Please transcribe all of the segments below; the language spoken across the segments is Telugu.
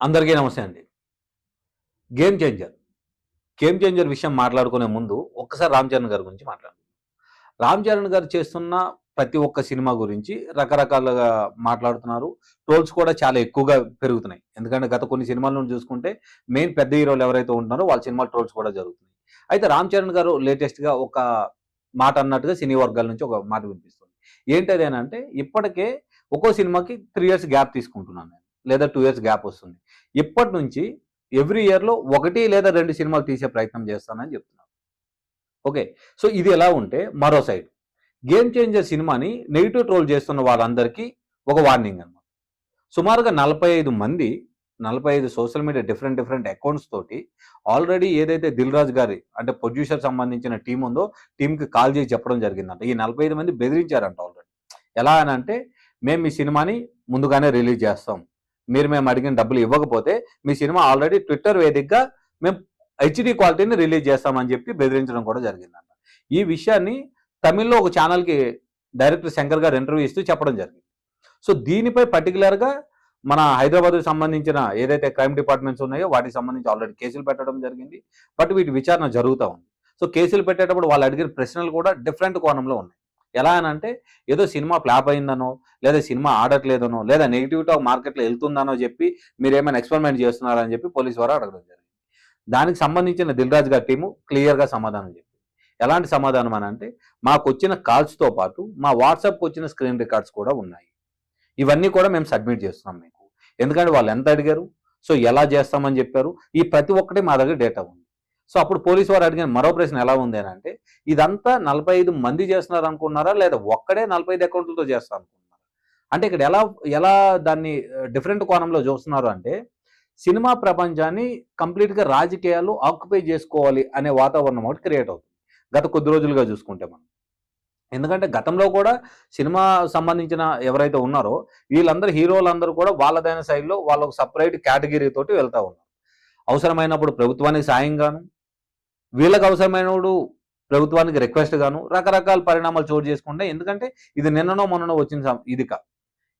అందరికీ నమస్తే అండి. గేమ్ చేంజర్ గేమ్ చేంజర్ విషయం మాట్లాడుకునే ముందు ఒక్కసారి రామ్ చరణ్ గారి గురించి మాట్లాడుకుందాం రామ్ చరణ్ గారు చేస్తున్న ప్రతి ఒక్క సినిమా గురించి రకరకాలుగా మాట్లాడుతున్నారు. టోల్స్ కూడా చాలా ఎక్కువగా పెరుగుతున్నాయి. ఎందుకంటే గత కొన్ని సినిమాలను చూసుకుంటే మెయిన్ పెద్ద హీరోలు ఎవరైతే ఉంటున్నారో వాళ్ళ సినిమా ట్రోల్స్ కూడా జరుగుతున్నాయి. అయితే రామ్ చరణ్ గారు లేటెస్ట్గా ఒక మాట అన్నట్టుగా సినీ వర్గాల నుంచి ఒక మాట వినిపిస్తుంది. ఏంటది అని అంటే ఇప్పటికే ఒక్కో సినిమాకి త్రీ ఇయర్స్ గ్యాప్ తీసుకుంటున్నాను లేదా టూ ఇయర్స్ గ్యాప్ వస్తుంది. ఇప్పటి నుంచి ఎవ్రీ ఇయర్లో ఒకటి లేదా రెండు సినిమాలు తీసే ప్రయత్నం చేస్తానని చెప్తున్నాను ఓకే. సో ఇది ఎలా ఉంటే మరో సైడ్ గేమ్ చేంజర్ సినిమాని నెగిటివ్ ట్రోల్ చేస్తున్న వాళ్ళందరికీ ఒక వార్నింగ్ అనమాట సుమారుగా నలభై ఐదు మంది నలభై ఐదు social media different different accounts తోటి ఆల్రెడీ ఏదైతే దిల్ రాజు గారి అంటే ప్రొడ్యూసర్ సంబంధించిన టీం ఉందో టీంకి కాల్ చేసి చెప్పడం జరిగిందంట. ఈ నలభై ఐదు మంది బెదిరించారంట ఆల్రెడీ ఎలా అని అంటే మేము ఈ సినిమాని ముందుగానే రిలీజ్ చేస్తాం. మీరు మేము అడిగిన డబ్బులు ఇవ్వకపోతే మీ సినిమా ఆల్రెడీ ట్విట్టర్ వేదికగా మేము హెచ్డి క్వాలిటీని రిలీజ్ చేస్తామని చెప్పి బెదిరించడం కూడా జరిగిందంట. ఈ విషయాన్ని తమిళ్ళో ఒక ఛానల్కి డైరెక్టర్ శంకర్ గారు ఇంటర్వ్యూ ఇస్తూ చెప్పడం జరిగింది. సో దీనిపై పర్టికులర్గా మన హైదరాబాద్కు సంబంధించిన ఏదైతే క్రైమ్ డిపార్ట్మెంట్స్ ఉన్నాయో వాటికి సంబంధించి ఆల్రెడీ కేసులు పెట్టడం జరిగింది. బట్ వీటి విచారణ జరుగుతూ ఉంది. సో కేసులు పెట్టేటప్పుడు వాళ్ళు అడిగిన ప్రశ్నలు కూడా డిఫరెంట్ కోణంలో ఉన్నాయి. ఎలా అని అంటే ఏదో సినిమా ఫ్లాప్ అయిందనో లేదా సినిమా ఆడట్లేదనో లేదా నెగిటివిటీ టాక్ మార్కెట్లో వెళ్తుందనో చెప్పి మీరు ఏమైనా ఎక్స్పెరిమెంట్ చేస్తున్నారని చెప్పి పోలీస్ వారు అడగడం జరిగింది. దానికి సంబంధించిన దిల్రాజ్ గారి టీము క్లియర్గా సమాధానం చెప్పింది. ఎలాంటి సమాధానం అని అంటే మాకు వచ్చిన కాల్స్తో పాటు మా వాట్సాప్కి వచ్చిన స్క్రీన్ రికార్డ్స్ కూడా ఉన్నాయి. ఇవన్నీ కూడా మేము సబ్మిట్ చేస్తున్నాం మీకు. ఎందుకంటే వాళ్ళు ఎంత అడిగారు? సో ఎలా చేస్తామని చెప్పారు? ఈ ప్రతి ఒక్కటి మా దగ్గర డేటా ఉంది. సో అప్పుడు పోలీసు వారు అడిగిన మరో ప్రశ్న ఎలా ఉంది అని అంటే ఇదంతా నలభై ఐదు మంది చేస్తున్నారు అనుకున్నారా? లేదా ఒక్కడే నలభై ఐదు అకౌంట్లతో చేస్తారు అనుకున్నారా? అంటే ఇక్కడ ఎలా ఎలా దాన్ని డిఫరెంట్ కోణంలో చూస్తున్నారు అంటే సినిమా ప్రపంచాన్ని కంప్లీట్గా రాజకీయాలు ఆక్యుపై చేసుకోవాలి అనే వాతావరణం ఒకటి క్రియేట్ అవుతుంది. గత కొద్ది రోజులుగా చూసుకుంటే మనం. ఎందుకంటే గతంలో కూడా సినిమా సంబంధించిన ఎవరైతే ఉన్నారో వీళ్ళందరూ హీరోలందరూ కూడా వాళ్ళదైన శైలిలో వాళ్ళకు సపరేట్ కేటగిరీ తోటి వెళ్తూ ఉన్నారు. అవసరమైనప్పుడు ప్రభుత్వానికి సాయం గాను వీళ్ళకి అవసరమైనప్పుడు ప్రభుత్వానికి రిక్వెస్ట్ గాను రకరకాల పరిణామాలు చోటు చేసుకుంటే ఎందుకంటే ఇది నిన్ననో మొన్ననో వచ్చిన సం-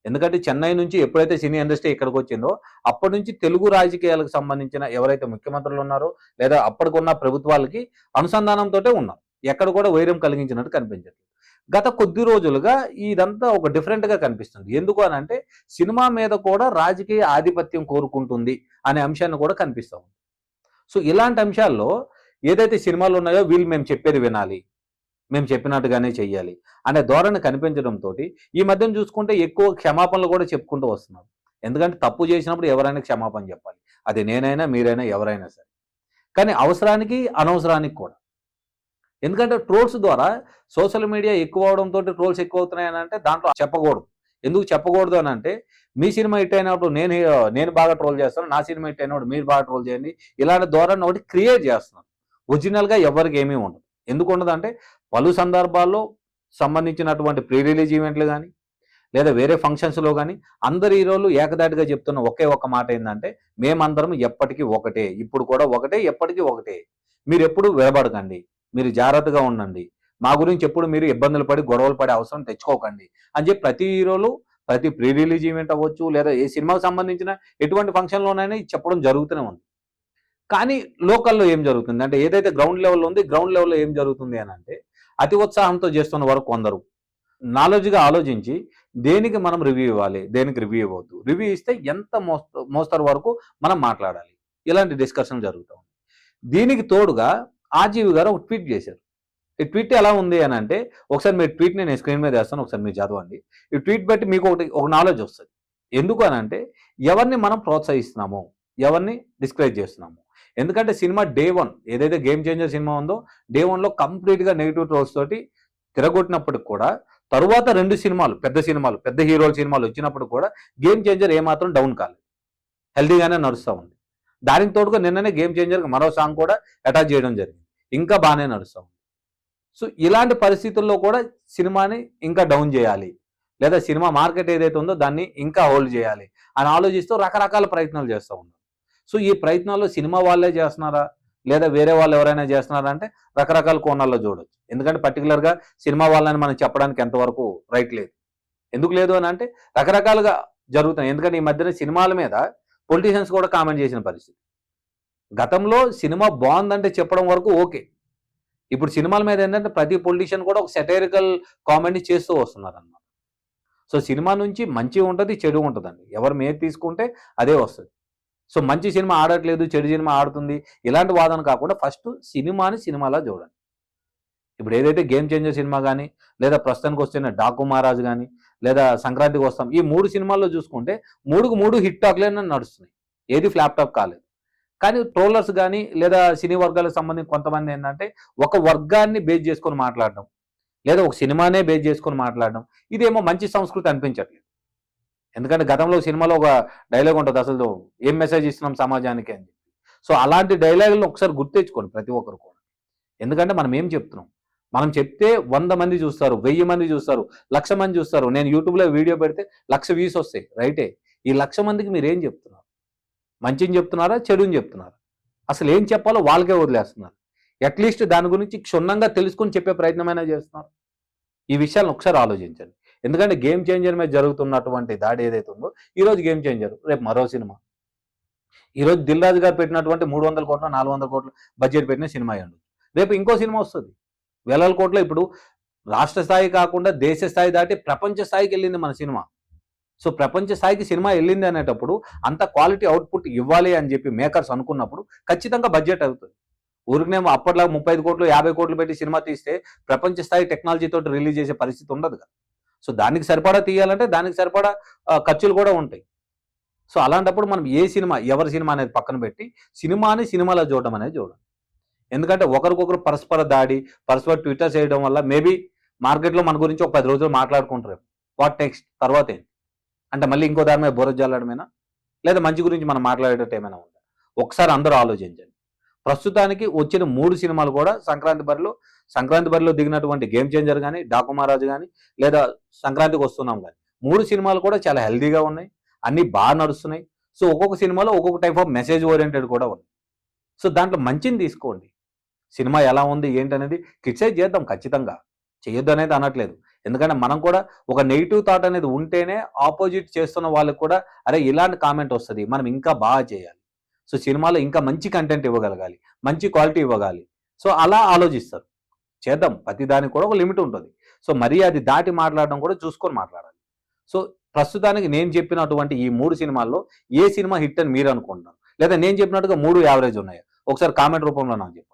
ఎందుకంటే చెన్నై నుంచి ఎప్పుడైతే సినీ ఇండస్ట్రీ ఇక్కడికి వచ్చిందో అప్పటి నుంచి తెలుగు రాజకీయాలకు సంబంధించిన ఎవరైతే ముఖ్యమంత్రులు ఉన్నారో లేదా అప్పటికున్న ప్రభుత్వాలకి అనుసంధానంతో ఉన్నారు. ఎక్కడ కూడా వైరం కలిగించినట్టు కనిపించట్లేదు. గత కొద్ది రోజులుగా ఇదంతా ఒక డిఫరెంట్గా కనిపిస్తుంది. ఎందుకు అని అంటే సినిమా మీద కూడా రాజకీయ ఆధిపత్యం కోరుకుంటుంది అనే అంశాన్ని కూడా కనిపిస్తూ ఉంది. సో ఇలాంటి అంశాల్లో ఏదైతే సినిమాలు ఉన్నాయో వీళ్ళు మేము చెప్పేది వినాలి. మేము చెప్పినట్టుగానే చెయ్యాలి అనే ధోరణి కనిపించడంతో ఈ మధ్యన చూసుకుంటే ఎక్కువ క్షమాపణలు కూడా చెప్పుకుంటూ వస్తున్నారు. ఎందుకంటే తప్పు చేసినప్పుడు ఎవరైనా క్షమాపణ చెప్పాలి. అది నేనైనా మీరైనా ఎవరైనా సరే. కానీ అవసరానికి అనవసరానికి కూడా. ఎందుకంటే ట్రోల్స్ ద్వారా సోషల్ మీడియా ఎక్కువ అవడంతో ట్రోల్స్ ఎక్కువ అవుతున్నాయి అంటే దాంట్లో చెప్పకూడదు. ఎందుకు చెప్పకూడదు అని అంటే మీ సినిమా హిట్ అయినప్పుడు నేను నేను బాగా ట్రోల్ చేస్తాను నా సినిమా హిట్ అయినప్పుడు మీరు బాగా ట్రోల్ చేయండి. ఇలాంటి ధోరణి ఒకటి క్రియేట్ చేస్తున్నాను ఒరిజినల్గా ఎవరికి ఏమీ ఉండదు. ఎందుకు ఉండదు అంటే పలు సందర్భాల్లో సంబంధించినటువంటి ప్రీ రిలీజ్ ఈవెంట్లు కానీ లేదా వేరే ఫంక్షన్స్లో కానీ అందరు హీరోలు ఏకదాటిగా చెప్తున్న ఒకే ఒక్క మాట ఏంటంటే మేమందరం ఎప్పటికీ ఒకటే ఇప్పుడు కూడా ఒకటే ఎప్పటికీ ఒకటే. మీరు ఎప్పుడు విడబడకండి మీరు జాగ్రత్తగా ఉండండి మా గురించి ఎప్పుడు మీరు ఇబ్బందులు పడి గొడవలు పడే అవసరం తెచ్చుకోకండి అని చెప్పి ప్రతి హీరోలు ప్రతి ప్రీ రిలీజ్ ఈవెంట్ అవ్వచ్చు లేదా ఏ సినిమాకు సంబంధించిన ఎటువంటి ఫంక్షన్లోనైనా చెప్పడం జరుగుతూనే ఉంది. కానీ లోకల్లో ఏం జరుగుతుంది? అంటే ఏదైతే గ్రౌండ్ లెవెల్లో ఉంది గ్రౌండ్ లెవెల్లో ఏం జరుగుతుంది అని అంటే అతి ఉత్సాహంతో చేస్తున్న వారు కొందరు. నాలెడ్జ్గా ఆలోచించి దేనికి మనం రివ్యూ ఇవ్వాలి దేనికి రివ్యూ ఇవ్వద్దు రివ్యూ ఇస్తే ఎంత మోస్త మోస్తరు వరకు మనం మాట్లాడాలి. ఇలాంటి డిస్కషన్ జరుగుతూ ఉంది. దీనికి తోడుగా ఆజీవి గారు ఒక ట్వీట్ చేశారు. ఈ ట్వీట్ ఎలా ఉంది అని అంటే ఒకసారి మీరు ట్వీట్ని నేను స్క్రీన్ మీద వేస్తాను ఒకసారి మీరు చదవండి. ఈ ట్వీట్ బట్టి మీకు ఒకటి ఒక నాలెడ్జ్ వస్తుంది. ఎందుకు అని అంటే ఎవరిని మనం ప్రోత్సహిస్తున్నాము ఎవరిని డిస్కరేజ్ చేస్తున్నాము. ఎందుకంటే సినిమా డే వన్ ఏదైతే గేమ్ చేంజర్ సినిమా ఉందో డే వన్లో కంప్లీట్గా నెగిటివ్ ట్రోల్స్ తోటి తిరగొట్టినప్పటికి కూడా తరువాత రెండు సినిమాలు పెద్ద సినిమాలు పెద్ద హీరోల సినిమాలు వచ్చినప్పుడు కూడా గేమ్ చేంజర్ ఏమాత్రం డౌన్ కాలేదు. హెల్దీగానే నడుస్తూ ఉంది. దానికి తోడుగా నిన్ననే గేమ్ చేంజర్కి మరో సాంగ్ కూడా అటాచ్ చేయడం జరిగింది. ఇంకా బాగానే నడుస్తూ ఉంది. సో ఇలాంటి పరిస్థితుల్లో కూడా సినిమాని ఇంకా డౌన్ చేయాలి. లేదా సినిమా మార్కెట్ ఏదైతే ఉందో దాన్ని ఇంకా హోల్డ్ చేయాలి అని ఆలోచిస్తూ రకరకాల ప్రయత్నాలు చేస్తూ ఉన్నారు. సో ఈ ప్రయత్నాలు సినిమా వాళ్ళే చేస్తున్నారా? లేదా వేరే వాళ్ళు ఎవరైనా చేస్తున్నారా అంటే రకరకాల కోణాల్లో చూడొచ్చు. ఎందుకంటే పర్టికులర్గా సినిమా వాళ్ళని మనం చెప్పడానికి ఎంతవరకు రైట్ లేదు. ఎందుకు లేదు అని అంటే రకరకాలుగా జరుగుతున్నాయి. ఎందుకంటే ఈ మధ్యన సినిమాల మీద పొలిటీషియన్స్ కూడా కామెంట్ చేసిన పరిస్థితి. గతంలో సినిమా బాగుందంటే చెప్పడం వరకు ఓకే. ఇప్పుడు సినిమాల మీద ఏంటంటే ప్రతి పొలిటీషియన్ కూడా ఒక సెటైరికల్ కామెంట్ చేస్తూ వస్తున్నారు అన్నమాట సో సినిమా నుంచి మంచి ఉంటుంది చెడు ఉంటుందండి. ఎవరు మీద తీసుకుంటే అదే వస్తుంది. సో మంచి సినిమా ఆడట్లేదు చెడు సినిమా ఆడుతుంది ఇలాంటి వాదన కాకుండా ఫస్ట్ సినిమాని సినిమాలా చూడండి. ఇప్పుడు ఏదైతే గేమ్ చేంజర్ సినిమా కానీ లేదా ప్రస్తుతానికి వస్తున్న డాకు మహారాజ్ కానీ లేదా సంక్రాంతికి వస్తాం ఈ మూడు సినిమాల్లో చూసుకుంటే మూడుకు మూడు హిట్ టాక్లే నడుస్తున్నాయి. ఏది ఫ్లాప్ టాప్ కాలేదు. కానీ ట్రోలర్స్ కానీ లేదా సినీ వర్గాలకు సంబంధించి కొంతమంది ఏంటంటే ఒక వర్గాన్ని బేస్ చేసుకొని మాట్లాడడం లేదా ఒక సినిమానే బేస్ చేసుకొని మాట్లాడడం ఇదేమో మంచి సంస్కృతి అనిపించట్లేదు. ఎందుకంటే గతంలో సినిమాలో ఒక డైలాగ్ ఉంటుంది అసలు ఏం మెసేజ్ ఇస్తున్నాం సమాజానికి అని చెప్పి. సో అలాంటి డైలాగులను ఒకసారి గుర్తించుకోండి ప్రతి ఒక్కరు కూడా. ఎందుకంటే మనం ఏం చెప్తున్నాం? మనం చెప్తే వంద మంది చూస్తారు వెయ్యి మంది చూస్తారు లక్ష మంది చూస్తారు. నేను యూట్యూబ్లో వీడియో పెడితే లక్ష వ్యూస్ వస్తాయి రైటే? ఈ లక్ష మందికి మీరు ఏం చెప్తున్నారు? మంచిని చెప్తున్నారా చెడుని చెప్తున్నారా? అసలు ఏం చెప్పాలో వాళ్ళకే వదిలేస్తున్నారు. అట్లీస్ట్ దాని గురించి క్షుణ్ణంగా తెలుసుకొని చెప్పే ప్రయత్నమైనా చేస్తున్నారు. ఈ విషయాలను ఒకసారి ఆలోచించండి. ఎందుకంటే గేమ్ చేంజర్ మీద జరుగుతున్నటువంటి దాడి ఏదైతే ఉందో ఈరోజు గేమ్ చేంజర్ రేపు మరో సినిమా. ఈరోజు దిల్ రాజు గారు పెట్టినటువంటి మూడు వందల కోట్ల నాలుగు వందల కోట్ల బడ్జెట్ పెట్టిన సినిమా అయ్యండు రేపు ఇంకో సినిమా వస్తుంది. వేల కోట్ల ఇప్పుడు రాష్ట్ర స్థాయి కాకుండా దేశ స్థాయి దాటి ప్రపంచ స్థాయికి వెళ్ళింది మన సినిమా. సో ప్రపంచ స్థాయికి సినిమా వెళ్ళింది అనేటప్పుడు అంత క్వాలిటీ అవుట్పుట్ ఇవ్వాలి అని చెప్పి మేకర్స్ అనుకున్నప్పుడు ఖచ్చితంగా బడ్జెట్ అవుతుంది. ఊరికనేమో అప్పట్లో ముప్పై కోట్లు యాభై కోట్లు పెట్టి సినిమా తీస్తే ప్రపంచ స్థాయి టెక్నాలజీతో రిలీజ్ చేసే పరిస్థితి ఉండదు కదా. సో దానికి సరిపడా తీయాలంటే దానికి సరిపడా ఖర్చులు కూడా ఉంటాయి. సో అలాంటప్పుడు మనం ఏ సినిమా ఎవరి సినిమా అనేది పక్కన పెట్టి సినిమాని సినిమాలో చూడడం అనేది చూడండి. ఎందుకంటే ఒకరికొకరు పరస్పర దాడి పరస్పర ట్విట్టర్ చేయడం వల్ల మేబీ మార్కెట్లో మన గురించి ఒక పది రోజులు మాట్లాడుకుంటారు. వాట్ నెక్స్ట్ తర్వాత ఏంటి? అంటే మళ్ళీ ఇంకో దాని మీద బుర్ర లేదా మంచి గురించి మనం మాట్లాడేటట్టు ఏమైనా ఉందా? ఒకసారి అందరూ ఆలోచించండి. ప్రస్తుతానికి వచ్చిన మూడు సినిమాలు కూడా సంక్రాంతి బరిలో సంక్రాంతి బరిలో దిగినటువంటి గేమ్ చేంజర్ కానీ డాకు మహారాజు కానీ లేదా సంక్రాంతికి వస్తున్నాం కానీ మూడు సినిమాలు కూడా చాలా హెల్దీగా ఉన్నాయి. అన్నీ బాగా నడుస్తున్నాయి. సో ఒక్కొక్క సినిమాలో ఒక్కొక్క టైప్ ఆఫ్ మెసేజ్ ఓరియంటెడ్ కూడా ఉంది సో దాంట్లో మంచిని తీసుకోండి. సినిమా ఎలా ఉంది ఏంటనేది క్రిటిసైజ్ చేద్దాం ఖచ్చితంగా. చేయొద్దు అనేది అనట్లేదు. ఎందుకంటే మనం కూడా ఒక నెగిటివ్ థాట్ అనేది ఉంటేనే ఆపోజిట్ చేస్తున్న వాళ్ళకి కూడా అరే ఇలాంటి కామెంట్ వస్తుంది. మనం ఇంకా బాగా చేయాలి. సో సినిమాలో ఇంకా మంచి కంటెంట్ ఇవ్వగలగాలి మంచి క్వాలిటీ ఇవ్వగాలి. సో అలా ఆలోచిస్తారు. చేద్దాం ప్రతి దానికి కూడా ఒక లిమిట్ ఉంటుంది. సో మరీ అది దాటి మాట్లాడడం కూడా చూసుకొని మాట్లాడాలి. సో ప్రస్తుతానికి నేను చెప్పినటువంటి ఈ మూడు సినిమాల్లో ఏ సినిమా హిట్ అని మీరు అనుకుంటున్నారు? లేదా నేను చెప్పినట్టుగా మూడు యావరేజ్ ఉన్నాయి. ఒకసారి కామెంట్ రూపంలో నాకు చెప్పండి.